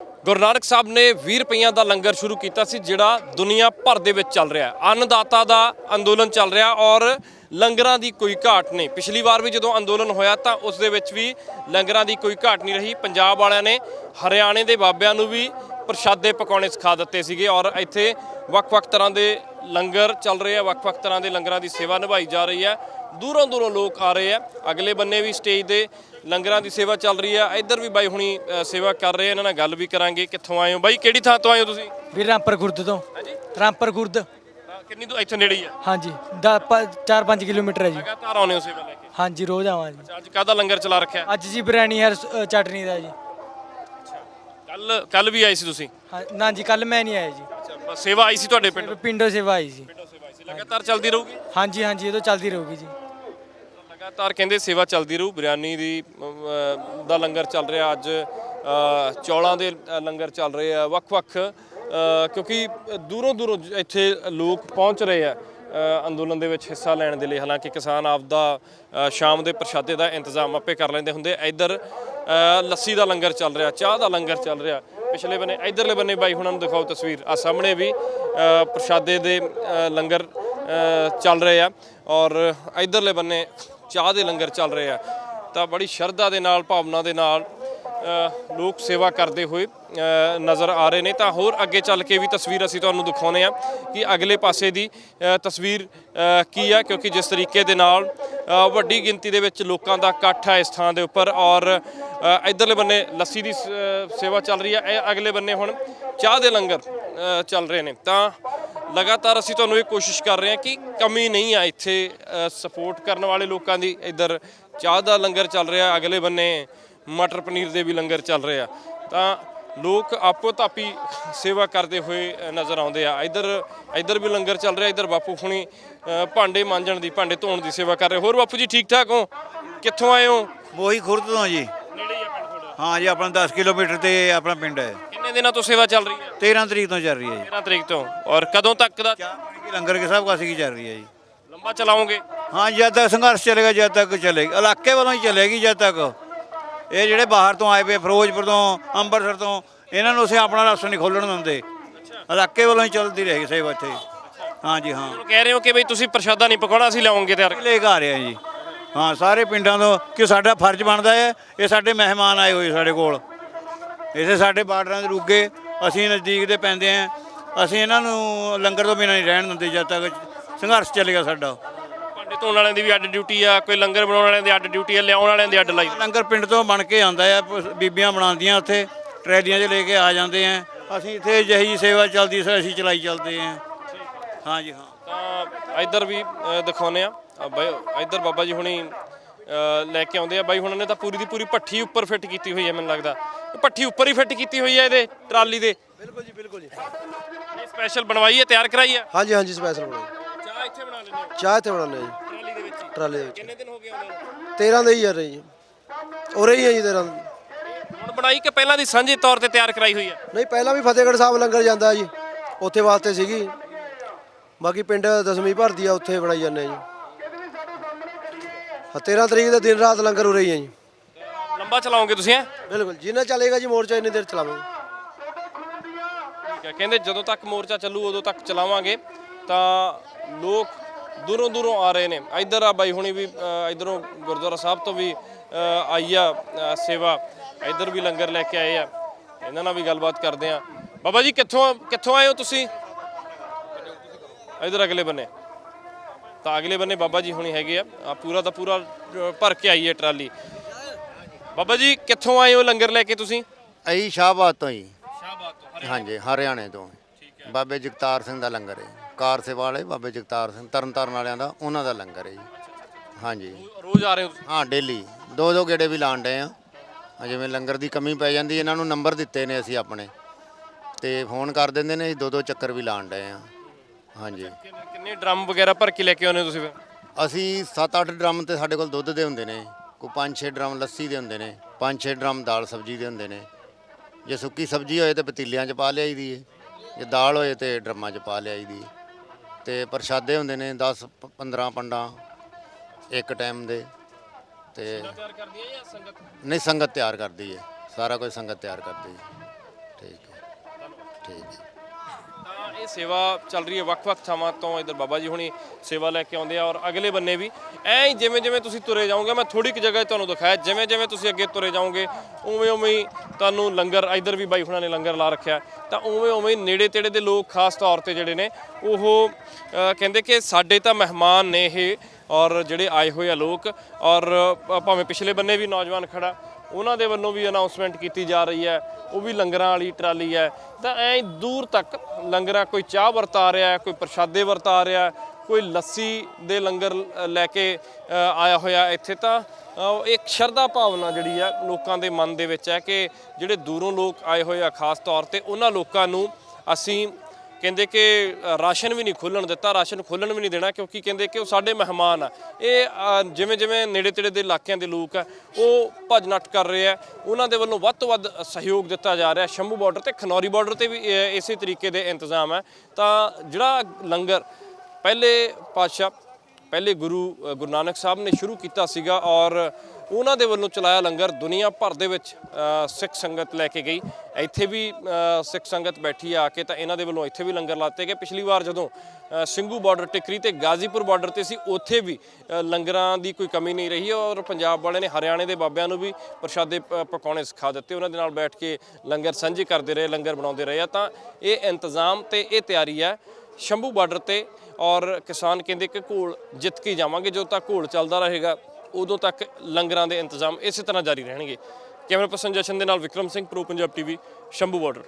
ਗੁਰੂ ਨਾਨਕ ਸਾਹਿਬ ਨੇ 20 ਰੁਪਈਆਂ ਦਾ ਲੰਗਰ ਸ਼ੁਰੂ ਕੀਤਾ ਸੀ, ਜਿਹੜਾ ਦੁਨੀਆ ਭਰ ਦੇ ਵਿੱਚ ਚੱਲ ਰਿਹਾ ਅੰਨਦਾਤਾ ਦਾ ਅੰਦੋਲਨ ਚੱਲ ਰਿਹਾ ਔਰ ਲੰਗਰਾਂ ਦੀ ਕੋਈ ਘਾਟ ਨਹੀਂ। ਪਿਛਲੀ ਵਾਰ ਵੀ ਜਦੋਂ ਅੰਦੋਲਨ ਹੋਇਆ ਤਾਂ ਉਸ ਦੇ ਵਿੱਚ ਵੀ ਲੰਗਰਾਂ ਦੀ ਕੋਈ ਘਾਟ ਨਹੀਂ ਰਹੀ। ਪੰਜਾਬ ਵਾਲਿਆਂ ਨੇ ਹਰਿਆਣੇ ਦੇ ਬਾਬਿਆਂ ਨੂੰ ਵੀ ਪ੍ਰਸ਼ਾਦੇ ਪਕਾਉਣੇ ਸਿਖਾ ਦਿੱਤੇ ਸੀਗੇ ਔਰ ਇੱਥੇ ਵੱਖ-ਵੱਖ ਤਰ੍ਹਾਂ ਦੇ ਲੰਗਰ ਚੱਲ ਰਹੇ ਆ ਵੱਖ-ਵੱਖ ਤਰ੍ਹਾਂ ਦੇ ਲੰਗਰਾਂ ਦੀ ਸੇਵਾ ਨਿਭਾਈ ਜਾ ਰਹੀ ਹੈ। ਦੂਰੋਂ ਦੂਰੋਂ ਲੋਕ ਆ ਰਹੇ ਆ। ਅਗਲੇ ਬੰਨੇ ਵੀ ਸਟੇਜ ਦੇ ਲੰਗਰਾਂ ਦੀ ਸੇਵਾ ਚੱਲ ਰਹੀ ਆ। ਇੱਧਰ ਵੀ ਬਾਈ ਹੁਣੀ ਅ, ਸੇਵਾ ਕਰ ਰਹੇ ਆ। ਇਹਨਾਂ ਨਾਲ ਗੱਲ ਵੀ ਕਰਾਂਗੇ। ਕਿੱਥੋਂ ਆਏ ਹੋ? ਬਾਈ ਕਿਹੜੀ ਥਾਂ ਤੋਂ ਆਏ ਹੋ ਤੁਸੀਂ? ਵੀਰ ਰਾਮਪੁਰ ਗੁਰਦ ਤੋਂ। ਹਾਂਜੀ। ਰਾਮਪੁਰ ਗੁਰਦ। ਕਿੰਨੀ ਦੂਰ? ਇੱਥੇ ਨੇੜੇ ਹੀ ਆ। ਹਾਂਜੀ। 4-5 ਕਿਲੋਮੀਟਰ ਹੈ ਜੀ। ਲਗਾਤਾਰ ਆਉਨੇ ਹੋ ਸੇਵਾ ਲੈ ਕੇ? ਹਾਂਜੀ ਰੋਜ਼ ਆਵਾਂ ਜੀ। ਅੱਜ ਕਾਹਦਾ ਲੰਗਰ ਚਲਾ ਰੱਖਿਆ? ਅੱਜ ਜੀ ਬਿਰਿਆਨੀ ਹਰ ਚਟਨੀ ਦਾ ਜੀ। ਕੱਲ ਕੱਲ ਵੀ ਆਏ ਸੀ ਤੁਸੀਂ? ਹਾਂ ਨਾ ਜੀ ਕੱਲ ਮੈਂ ਨਹੀਂ ਆਇਆ ਜੀ। ਬਸ ਸੇਵਾ ਆਈ ਸੀ ਤੁਹਾਡੇ ਪਿੰਡ? ਪਿੰਡੋਂ ਸੇਵਾ ਆਈ ਸੀ। ਪਿੰਡੋਂ ਸੇਵਾ ਆਈ ਸੀ। ਲਗਾਤਾਰ ਚੱਲਦੀ ਰਹੂਗੀ? ਹਾਂਜੀ ਹਾਂਜੀ ਇਹ ਤਾਂ ਚੱਲਦੀ ਰਹੂਗੀ ਜੀ। ਲਗਾਤਾਰ ਕਹਿੰਦੇ ਸੇਵਾ ਚੱਲਦੀ ਰਹੂ ਬਿਰਿਆਨੀ ਦੀ ਅਮ, ਦਾ ਲੰਗਰ ਚੱਲ ਰਿਹਾ ਅੱਜ ਅ, ਚੌਲਾਂ ਦੇ ਅ, ਲੰਗਰ ਚੱਲ ਰਹੇ ਆ। ਵੱਖ-ਵੱਖ ਅ, ਕਿਉਂਕਿ ਦੂਰੋਂ ਦੂਰੋਂ ਜ- ਇੱਥੇ ਲੋਕ ਪਹੁੰਚ ਰਹੇ ਆ। ਅੰਦੋਲਨ ਦੇ ਵਿੱਚ ਹਿੱਸਾ ਲੈਣ ਦੇ ਲਈ, ਹਾਲਾਂਕਿ ਕਿਸਾਨ ਆਪਦਾ ਸ਼ਾਮ ਦੇ ਪ੍ਰਸ਼ਾਦੇ ਦਾ ਇੰਤਜ਼ਾਮ ਆਪੇ ਕਰ ਲੈਂਦੇ ਹੁੰਦੇ ਇੱਧਰ ਲੱਸੀ ਦਾ ਲੰਗਰ ਚੱਲ ਰਿਹਾ, ਚਾਹ ਦਾ ਲੰਗਰ ਚੱਲ ਰਿਹਾ। ਪਿਛਲੇ ਬੰਨੇ, ਇੱਧਰਲੇ ਬੰਨੇ ਬਾਈ ਹੁਣਾਂ ਨੂੰ ਦਿਖਾਓ ਤਸਵੀਰ। ਆ ਸਾਹਮਣੇ ਵੀ ਪ੍ਰਸ਼ਾਦੇ ਦੇ ਲੰਗਰ ਚੱਲ ਰਹੇ ਆ ਔਰ ਇਧਰਲੇ ਬੰਨੇ ਚਾਹ ਦੇ ਲੰਗਰ ਚੱਲ ਰਹੇ ਆ। ਤਾਂ ਬੜੀ ਸ਼ਰਧਾ ਦੇ ਨਾਲ, ਭਾਵਨਾ ਦੇ ਨਾਲ ਲੋਕ ਸੇਵਾ ਕਰਦੇ ਹੋਏ ਨਜ਼ਰ ਆ ਰਹੇ ਨੇ। ਤਾਂ ਹੋਰ ਅੱਗੇ ਚੱਲ ਕੇ ਵੀ ਤਸਵੀਰ ਅਸੀਂ ਤੁਹਾਨੂੰ ਦਿਖਾਉਨੇ ਆ ਕਿ ਅਗਲੇ ਪਾਸੇ ਦੀ ਤਸਵੀਰ ਕੀ ਆ ਕਿਉਂਕਿ ਜਿਸ ਤਰੀਕੇ ਦੇ ਨਾਲ ਵੱਡੀ ਗਿਣਤੀ ਦੇ ਵਿੱਚ ਲੋਕਾਂ ਦਾ ਇਕੱਠ ਹੈ ਇਸ ਥਾਂ ਦੇ ਉੱਪਰ ਔਰ ਅ, ਇਧਰਲੇ ਬੰਨੇ ਲੱਸੀ ਦੀ ਸੇਵਾ ਚੱਲ ਰਹੀ ਹੈ। ਇਹ ਅਗਲੇ ਬੰਨੇ ਹੁਣ ਚਾਹ ਦੇ ਲੰਗਰ ਚੱਲ ਰਹੇ ਨੇ। ਤਾਂ ਲਗਾਤਾਰ ਅਸੀਂ ਤੁਹਾਨੂੰ ਇਹ ਕੋਸ਼ਿਸ਼ ਕਰ ਰਹੇ ਹਾਂ ਕਿ ਕਮੀ ਨਹੀਂ ਆ ਇੱਥੇ ਸਪੋਰਟ ਕਰਨ ਵਾਲੇ ਲੋਕਾਂ ਦੀ। ਇੱਧਰ ਚਾਹ ਦਾ ਲੰਗਰ ਚੱਲ ਰਿਹਾ ਅਗਲੇ ਬੰਨੇ। ਮਟਰ ਪਨੀਰ ਦੇ ਵੀ ਲੰਗਰ ਚੱਲ ਰਹੇ ਆ। ਤਾਂ ਲੋਕ ਆਪੋ ਤਾਪੀ ਸੇਵਾ ਕਰਦੇ ਹੋਏ ਨਜ਼ਰ ਆਉਂਦੇ ਆ। ਇੱਧਰ ਇੱਧਰ ਵੀ ਲੰਗਰ ਚੱਲ ਰਿਹਾ ਇੱਧਰ ਬਾਪੂ ਹੁਣੀ ਭਾਂਡੇ ਮਾਂਜਣ ਦੀ ਭਾਂਡੇ ਧੋਣ ਦੀ ਸੇਵਾ ਕਰ ਰਹੇ। ਹੋਰ ਬਾਪੂ ਜੀ ਠੀਕ ਠਾਕ ਹੋ? ਕਿੱਥੋਂ ਆਏ ਹੋ? ਮੋਹੀ ਖੁਰਦ ਤੋਂ ਜੀ। ਨੇੜੇ ਹੀ ਆ ਪਿੰਡ ਤੁਹਾਡਾ ਹਾਂ ਜੀ ਆਪਣਾ 10 ਕਿਲੋਮੀਟਰ ਤੇ ਆਪਣਾ ਪਿੰਡ ਹੈ। ਕਿੰਨੇ ਦਿਨਾਂ ਤੋਂ ਸੇਵਾ ਚੱਲ ਰਹੀ ਹੈ? 13 ਤਰੀਕ ਤੋਂ ਚੱਲ ਰਹੀ ਹੈ ਜੀ। 13 ਤਰੀਕ ਤੋਂ। ਔਰ ਕਦੋਂ ਤੱਕ ਦਾ? ਲੰਗਰ ਕੇ ਸਭ ਕਾਸੀ ਕੀ ਚੱਲ ਰਹੀ ਹੈ ਜੀ। ਲੰਬਾ ਚਲਾਓਗੇ? ਹਾਂ ਜਦ ਤੱਕ ਸੰਘਰਸ਼ ਚੱਲੇਗਾ ਜਦ ਤੱਕ ਚੱਲੇਗੀ। ਇਲਾਕੇ ਵੱਲੋਂ ਹੀ ਚੱਲੇਗੀ ਜਦ ਤੱਕ। ਇਹ ਜਿਹੜੇ ਬਾਹਰ ਤੋਂ ਆਏ ਪਏ ਫਿਰੋਜ਼ਪੁਰ ਤੋਂ ਅੰਮ੍ਰਿਤਸਰ ਤੋਂ ਇਹਨਾਂ ਨੂੰ ਅਸੀਂ ਆਪਣਾ ਰਸਤਾ ਨਹੀਂ ਖੋਲਣ ਦਿੰਦੇ। ਇਲਾਕੇ ਵੱਲੋਂ ਹੀ ਚੱਲਦੀ ਰਹੇਗੀ ਸੇਵਾ ਇੱਥੇ। ਹਾਂ ਜੀ ਹਾਂ। ਕਹਿ ਰਹੇ ਹੋ ਕਿ ਬਈ ਤੁਸੀਂ ਪ੍ਰਸ਼ਾਦਾ ਨਹੀਂ ਪਕਾਉਣਾ ਅਸੀਂ ਲਾਉਂਗੇ ਤਿਆਰ। ਲੈ ਕੇ ਆ ਰਹੇ ਆ ਜੀ। ਹਾਂ ਸਾਰੇ ਪਿੰਡਾਂ ਤੋਂ ਕਿ ਸਾਡਾ ਫਰਜ਼ ਬਣਦਾ ਹੈ ਇਹ ਸਾਡੇ ਮਹਿਮਾਨ ਆਏ ਹੋਏ ਸਾਡੇ ਕੋਲ। ਇਸੇ ਸਾਡੇ ਬਾਰਡਰਾਂ ਦੇ ਰੁੱਗੇ ਅਸੀਂ ਨਜ਼ਦੀਕ ਦੇ ਪੈਂਦੇ ਆ ਅਸੀਂ ਇਹਨਾਂ ਨੂੰ ਲੰਗਰ ਤੋਂ ਬਿਨਾਂ ਨਹੀਂ ਰਹਿਣ ਦਿੰਦੇ ਜਦ ਤੱਕ ਸੰਘਰਸ਼ ਚੱਲੇਗਾ ਸਾਡਾ। ਧੋਣ ਵਾਲਿਆਂ ਦੀ ਵੀ ਅੱਡ ਡਿਊਟੀ ਆ ਕੋਈ ਲੰਗਰ ਬਣਾਉਣ ਵਾਲਿਆਂ ਦੀ ਅੱਡ ਡਿਊਟੀ ਆ ਲਿਆਉਣ ਵਾਲਿਆਂ ਦੀ ਅੱਡ ਲਾਈ। ਲੰਗਰ ਪਿੰਡ ਤੋਂ ਬਣ ਕੇ ਆਂਦਾ ਆ ਪ- ਬੀਬੀਆਂ ਬਣਾਉਂਦੀਆਂ ਉੱਥੇ ਟਰੈਲੀਆਂ 'ਚ ਲੈ ਕੇ ਆ ਜਾਂਦੇ ਆ। ਅਸੀਂ ਇੱਥੇ ਜਿਹੀ ਸੇਵਾ ਚੱਲਦੀ ਸੀ ਅਸੀਂ ਚਲਾਈ ਚੱਲਦੇ ਆ। ਹਾਂ ਜੀ ਹਾਂ। ਤਾਂ ਇੱਧਰ ਵੀ ਅ, ਦਿਖਾਉਂਦੇ ਆ। ਆ ਬਾਈ ਇੱਧਰ ਬਾਬਾ ਜੀ ਹੁਣੀ ਅ, ਲੈ ਕੇ ਆਉਂਦੇ ਆ। ਬਾਈ ਹੁਣਾਂ ਨੇ ਤਾਂ ਪੂਰੀ ਦੀ ਪੂਰੀ ਪੱਠੀ ਉੱਪਰ ਫਿੱਟ ਕੀਤੀ ਹੋਈ ਹੈ ਮੈਨੂੰ ਲੱਗਦਾ। ਪੱਠੀ ਉੱਪਰ ਹੀ ਫਿੱਟ ਕੀਤੀ ਹੋਈ ਹੈ ਇਹਦੇ ਟਰਾਲੀ ਦੇ। ਬਿਲਕੁਲ ਜੀ ਬਿਲਕੁਲ ਜੀ। ਇਹ ਸਪੈਸ਼ਲ ਬਣਵਾਈ ਹੈ ਤਿਆਰ ਕਰਾਈ ਹੈ ਹਾਂਜੀ ਹਾਂਜੀ ਸਪੈਸ਼ਲ ਬਣਾਈ। ਚਾਹ ਇੱਥੇ ਬਣਾ ਲੈਂਦੇ ਚਾਹ ਇੱਥੇ ਬਣਾਉਂਦੇ ਜੀ। ਟਰਾਲੀ ਦੇ ਵਿੱਚ। ਕਿੰਨੇ ਦਿਨ ਹੋ ਗਏ ਆਉਂਦੇ ਨੂੰ 13 ਦੇ ਹੀ ਆ ਰਹੀ ਜੀ ਉਰੇ ਹੀ ਹੈ ਜੀ 13 ਹੁਣ ਬਣਾਈ ਕਿ ਪਹਿਲਾਂ ਦੀ ਸਾਂਝੇ ਤੌਰ ਤੇ ਤਿਆਰ ਕਰਾਈ ਹੋਈ ਹੈ? ਨਹੀਂ ਪਹਿਲਾਂ ਵੀ ਫਤਿਹਗੜ੍ਹ ਸਾਹਿਬ ਲੰਗਰ ਜਾਂਦਾ ਜੀ। ਉੱਥੇ ਵਾਸਤੇ ਸੀਗੀ। ਬਾਕੀ ਪਿੰਡ ਦਸਵੀਂ ਭਰਦੀ ਆ ਉੱਥੇ ਬਣਾਈ ਜਾਂਦੇ ਆ ਜੀ। ਹਾਂ 13 ਤਰੀਕ ਦਾ ਦਿਨ ਰਾਤ ਲੰਗਰ ਉਰੇ ਹੀ ਹੈ ਜੀ। ਲੰਬਾ ਚਲਾਓਗੇ ਤੁਸੀਂ ਹੈਂ? ਬਿਲਕੁਲ ਜਿੰਨਾ ਚੱਲੇਗਾ ਜੀ ਮੋਰਚਾ ਇੰਨੀ ਦੇਰ ਚਲਾਵਾਂਗੇ। ਠੀਕ ਹੈ ਕਹਿੰਦੇ ਜਦੋਂ ਤੱਕ ਮੋਰਚਾ ਚੱਲੂ ਉਦੋਂ ਤੱਕ ਚਲਾਵਾਂਗੇ। ਤਾਂ ਲੋਕ ਦੂਰੋਂ ਦੂਰੋਂ ਆ ਰਹੇ ਨੇ। ਇੱਧਰ ਆ ਬਾਈ ਹੁਣੀ ਵੀ ਇੱਧਰੋਂ ਗੁਰਦੁਆਰਾ ਸਾਹਿਬ ਤੋਂ ਵੀ ਆਈ ਆ ਸੇਵਾ। ਇੱਧਰ ਵੀ ਲੰਗਰ ਲੈ ਕੇ ਆਏ ਆ। ਇਹਨਾਂ ਨਾਲ ਵੀ ਗੱਲਬਾਤ ਕਰਦੇ ਆ। ਬਾਬਾ ਜੀ ਕਿੱਥੋਂ ਕਿੱਥੋਂ ਆਏ ਹੋ ਤੁਸੀਂ? ਇੱਧਰ ਅਗਲੇ ਬੰਨੇ। ਤਾਂ ਅਗਲੇ ਬੰਨੇ ਬਾਬਾ ਜੀ ਹੁਣੀ ਹੈਗੇ ਆ। ਪੂਰਾ ਦਾ ਪੂਰਾ ਭਰ ਕੇ ਆਈ ਹੈ ਟਰਾਲੀ। ਬਾਬਾ ਜੀ ਕਿੱਥੋਂ ਆਏ ਹੋ ਲੰਗਰ ਲੈ ਕੇ ਤੁਸੀਂ? ਅਈ ਸ਼ਾਹਬਾਦ ਤੋਂ ਹੀ ਸ਼ਾਹਬਾਦ ਤੋਂ ਹਾਂਜੀ ਹਰਿਆਣੇ ਤੋਂ। ਬਾਬੇ ਜਗਤਾਰ ਸਿੰਘ ਦਾ ਲੰਗਰ ਹੈ। ਕਾਰ ਸੇਵਾ ਵਾਲੇ ਬਾਬੇ ਜਗਤਾਰ ਸਿੰਘ ਤਰਨਤਾਰਨ ਵਾਲਿਆਂ ਦਾ ਉਹਨਾਂ ਦਾ ਲੰਗਰ ਹੈ ਜੀ। ਹਾਂਜੀ। ਰੋਜ਼ ਆ ਰਹੇ ਹੋ ਤੁਸੀਂ? ਹਾਂ ਡੇਲੀ। ਦੋ ਦੋ ਗੇੜੇ ਵੀ ਲਾਣ ਡਏ ਆ ਹਾਂ, ਜਿਵੇਂ ਲੰਗਰ ਦੀ ਕਮੀ ਪੈ ਜਾਂਦੀ ਇਹਨਾਂ ਨੂੰ ਨੰਬਰ ਦਿੱਤੇ ਨੇ ਅਸੀਂ ਆਪਣੇ। ਤੇ ਫੋਨ ਕਰ ਦਿੰਦੇ ਨੇ ਅਸੀਂ ਦੋ ਦੋ ਚੱਕਰ ਵੀ ਲਾਣ ਡਏ ਆ ਹਾਂਜੀ। ਕਿੰਨੇ ਕਿੰਨੇ ਡਰਮ ਵਗੈਰਾ ਭਰ ਕੇ ਲੈ ਕੇ ਆਉਂਦੇ ਹੋ ਤੁਸੀਂ ਫਿਰ? ਅਸੀਂ 7-8 ਡਰਮ ਤੇ ਸਾਡੇ ਕੋਲ ਦੁੱਧ ਦੇ ਹੁੰਦੇ ਨੇ। ਕੋਈ 5-6 ਡਰਮ ਲੱਸੀ ਦੇ ਹੁੰਦੇ ਨੇ 5-6 ਡਰਮ ਦਾਲ ਸਬਜ਼ੀ ਦੇ ਹੁੰਦੇ ਨੇ। ਜੇ ਸੁੱਕੀ ਸਬਜ਼ੀ ਹੋਏ ਤੇ ਪਤੀਲਿਆਂ 'ਚ ਪਾ ਲਿਆਈ ਦੀ ਏ। ਜੇ ਦਾਲ ਹੋਏ ਤੇ ਡਰਮਾਂ 'ਚ ਪਾ ਲਿਆਈ ਦੀ ਤੇ ਪ੍ਰਸ਼ਾਦੇ ਹੁੰਦੇ ਨੇ 10 15 ਪੰਡਾਂ ਇੱਕ ਟਾਈਮ ਦੇ ਤੇ ਨਹੀਂ, ਸੰਗਤ ਤਿਆਰ ਕਰਦੀ ਹੈ। ਸਾਰਾ ਕੁਝ ਸੰਗਤ ਤਿਆਰ ਕਰਦੀ ਹੈ। ਠੀਕ ਹੈ। ਠੀਕ ਹੈ। ਸੇਵਾ ਚੱਲ ਰਹੀ ਹੈ ਵੱਖ-ਵੱਖ ਥਾਵਾਂ ਤੋਂ ਇਧਰ ਬਾਬਾ ਜੀ ਹੁਣੀ ਸੇਵਾ ਲੈ ਕੇ ਆਉਂਦੇ ਆ ਔਰ ਅਗਲੇ ਬੰਨੇ ਵੀ। ਐਂ ਹੀ ਜਿਵੇਂ ਜਿਵੇਂ ਤੁਸੀਂ ਤੁਰੇ ਜਾਓਗੇ, ਮੈਂ ਥੋੜੀ ਕੁ ਜਗ੍ਹਾ 'ਚ ਤੁਹਾਨੂੰ ਦਿਖਾਇਆ, ਜਿਵੇਂ ਜਿਵੇਂ ਤੁਸੀਂ ਅੱਗੇ ਤੁਰੇ ਜਾਓਗੇ, ਉਵੇਂ ਉਵੇਂ ਹੀ ਤੁਹਾਨੂੰ ਲੰਗਰ, ਇਧਰ ਵੀ ਬਾਈ ਹੁਣਾਂ ਨੇ ਲੰਗਰ ਲਾ ਰੱਖਿਆ। ਤਾਂ ਉਵੇਂ ਉਵੇਂ ਹੀ ਨੇੜੇ ਤੇੜੇ ਦੇ ਲੋਕ, ਖਾਸ ਤੌਰ ਤੇ ਜਿਹੜੇ ਨੇ, ਉਹ ਕਹਿੰਦੇ ਕਿ ਸਾਡੇ ਤਾਂ ਮਹਿਮਾਨ ਨੇ ਇਹ, ਔਰ ਜਿਹੜੇ ਆਏ ਹੋਏ ਆ ਲੋਕ, ਔਰ ਭਾਵੇਂ ਪਿਛਲੇ ਬੰਨੇ ਵੀ ਨੌਜਵਾਨ ਖੜਾ ਉਹਨਾਂ ਦੇ ਵੱਲੋਂ ਵੀ ਅਨਾਉਂਸਮੈਂਟ ਕੀਤੀ ਜਾ ਰਹੀ ਹੈ। ਉਹ ਵੀ ਲੰਗਰਾਂ ਵਾਲੀ ਟਰਾਲੀ ਹੈ। ਤਾਂ ਐਂ ਦੂਰ ਤੱਕ ਲੰਗਰਾਂ ਕੋਈ ਚਾਹ ਵਰਤਾ ਰਿਹਾ ਕੋਈ ਪ੍ਰਸ਼ਾਦੇ ਵਰਤਾ ਰਿਹਾ ਕੋਈ ਲੱਸੀ ਦੇ ਲੰਗਰ ਲੈ ਕੇ ਆਇਆ ਹੋਇਆ ਇੱਥੇ ਤਾਂ ਅ, ਇੱਕ ਸ਼ਰਧਾ ਭਾਵਨਾ ਜਿਹੜੀ ਹੈ ਲੋਕਾਂ ਦੇ ਮਨ ਦੇ ਵਿੱਚ ਹੈ ਕਿ ਜਿਹੜੇ ਦੂਰੋਂ ਲੋਕ ਆਏ ਹੋਏ ਆ ਖਾਸ ਤੌਰ ਤੇ ਉਹਨਾਂ ਲੋਕਾਂ ਨੂੰ ਅਸੀਂ ਕਹਿੰਦੇ ਕਿ ਰਾਸ਼ਨ ਵੀ ਨਹੀਂ ਖੋਲਣ ਦਿੱਤਾ, ਰਾਸ਼ਨ ਖੋਲਣ ਵੀ ਨਹੀਂ ਦੇਣਾ ਕਿਉਂਕਿ ਕਹਿੰਦੇ ਕਿ ਉਹ ਸਾਡੇ ਮਹਿਮਾਨ ਆ। ਇਹ ਜਿਵੇਂ ਜਿਵੇਂ ਨੇੜੇ ਤੇੜੇ ਦੇ ਇਲਾਕਿਆਂ ਦੇ ਲੋਕ ਆ, ਉਹ ਭੱਜ ਨੱਠ ਕਰ ਰਹੇ ਆ। ਉਹਨਾਂ ਦੇ ਵੱਲੋਂ ਵੱਧ ਤੋਂ ਵੱਧ ਸਹਿਯੋਗ ਦਿੱਤਾ ਜਾ ਰਿਹਾ ਸ਼ੰਭੂ ਬਾਰਡਰ ਤੇ। ਖਨੌਰੀ ਬਾਰਡਰ ਤੇ ਵੀ ਇਸੇ ਤਰੀਕੇ ਦੇ ਇੰਤਜ਼ਾਮ ਹੈ ਤਾਂ ਜਿਹੜਾ ਲੰਗਰ, ਪਹਿਲੇ ਪਾਤਸ਼ਾਹ ਪਹਿਲੇ ਗੁਰੂ ਗੁਰੂ ਨਾਨਕ ਸਾਹਿਬ ਨੇ ਸ਼ੁਰੂ ਕੀਤਾ ਸੀਗਾ ਔਰ ਉਹਨਾਂ ਦੇ ਵੱਲੋਂ ਚਲਾਇਆ ਲੰਗਰ ਦੁਨੀਆ ਭਰ ਦੇ ਵਿੱਚ ਸਿੱਖ ਸੰਗਤ ਲੈ ਕੇ ਗਈ। ਇੱਥੇ ਵੀ ਸਿੱਖ ਸੰਗਤ ਬੈਠੀ ਆ ਕੇ ਤਾਂ ਇਹਨਾਂ ਦੇ ਵੱਲੋਂ ਇੱਥੇ ਵੀ ਲੰਗਰ ਲਾਤੇ ਗਏ। ਪਿਛਲੀ ਵਾਰ ਜਦੋਂ ਅ, ਸਿੰਘੂ ਬਾਰਡਰ ਟਿਕਰੀ ਤੇ ਗਾਜ਼ੀਪੁਰ ਬਾਰਡਰ ਤੇ ਸੀ ਉੱਥੇ ਵੀ ਲੰਗਰਾਂ ਦੀ ਕੋਈ ਕਮੀ ਨਹੀਂ ਰਹੀ ਔਰ ਪੰਜਾਬ ਵਾਲਿਆਂ ਨੇ ਹਰਿਆਣੇ ਦੇ ਬਾਬਿਆਂ ਨੂੰ ਵੀ ਪ੍ਰਸ਼ਾਦੇ ਪਕਾਉਣੇ ਸਿਖਾ ਦਿੱਤੇ। ਉਹਨਾਂ ਦੇ ਨਾਲ ਬੈਠ ਕੇ ਲੰਗਰ ਸਾਂਝੇ ਕਰਦੇ ਰਹੇ ਲੰਗਰ ਬਣਾਉਂਦੇ ਰਹੇ ਆ। ਤਾਂ ਇਹ ਇੰਤਜ਼ਾਮ ਤੇ ਇਹ ਤਿਆਰੀ ਹੈ। ਸ਼ੰਭੂ ਬਾਰਡਰ ਤੇ ਔਰ ਕਿਸਾਨ ਕਹਿੰਦੇ ਕਿ ਘੋਲ ਜਿੱਤ ਕੇ ਹੀ ਜਾਵਾਂਗੇ, ਜਦੋਂ ਤੱਕ ਘੋਲ ਚੱਲਦਾ ਰਹੇਗਾ, ਉਦੋਂ ਤੱਕ ਲੰਗਰਾਂ ਦੇ ਇੰਤਜ਼ਾਮ ਇਸੇ ਤਰ੍ਹਾਂ ਜਾਰੀ ਰਹਿਣਗੇ। ਕੈਮਰਾ ਪਰਸਨ ਜਸ਼ਨ ਦੇ ਨਾਲ Vikram Singh, pro Punjab TV, Shambhu border.